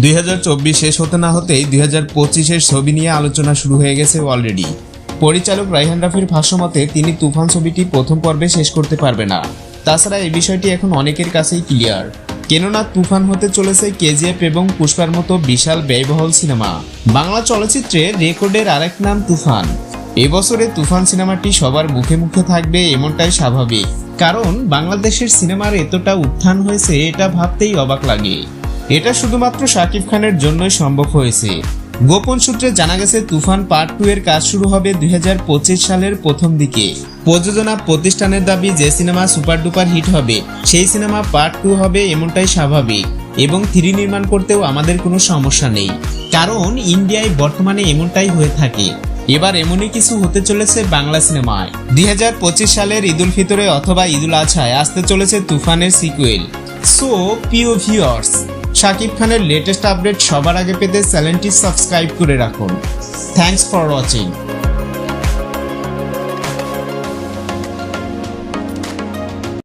দুই হাজার চব্বিশ শেষ হতে না হতেই দুই হাজার পঁচিশের ছবি নিয়ে আলোচনা শুরু হয়ে গেছে অলরেডি পরিচালক রাইহান রাফির ভাষ্যমতে তিনি তুফান ছবিটি প্রথম পর্বে শেষ করতে পারবে না। তাছাড়া এই বিষয়টি এখন অনেকের কাছেই ক্লিয়ার কেননা, তুফান হতে চলেছে কেজিএফ এবং পুষ্পার মতো বিশাল ব্যয়বহুল সিনেমা। বাংলা চলচ্চিত্রে রেকর্ডের আরেক নাম তুফান। এবছরে তুফান সিনেমাটি সবার মুখে মুখে থাকবে এমনটাই স্বাভাবিক। কারণ, বাংলাদেশের সিনেমার এতটা উত্থান হয়েছে, এটা ভাবতেই অবাক লাগে। এটা শুধুমাত্র শাকিব খানের জন্যই সম্ভব হয়েছে। গোপন সূত্রে জানা গেছে, তুফান পার্ট টু এর কাজ শুরু হবে দুই হাজার পঁচিশ সালের প্রথম দিকে। প্রযোজনা প্রতিষ্ঠানের দাবি যে সিনেমা সুপার ডুপার হিট হবে, সেই সিনেমা পার্ট টু হবে এমনটাই স্বাভাবিক এবং থ্রি নির্মাণ করতেও আমাদের কোনো সমস্যা নেই। কারণ ইন্ডিয়ায় বর্তমানে এমনটাই হয়ে থাকে। এবার এমনই কিছু হতে চলেছে বাংলা সিনেমায়। দুই হাজার পঁচিশ সালের ঈদুল ফিতরে অথবা ঈদুল আছায় আসতে চলেছে তুফানের সিকুয়েল সো প্রিয় ভিউয়ার্স শাকিব খানের লেটেস্ট আপডেট সবার আগে পেতে চ্যানেলটি সাবস্ক্রাইব করে রাখুন। Thanks for watching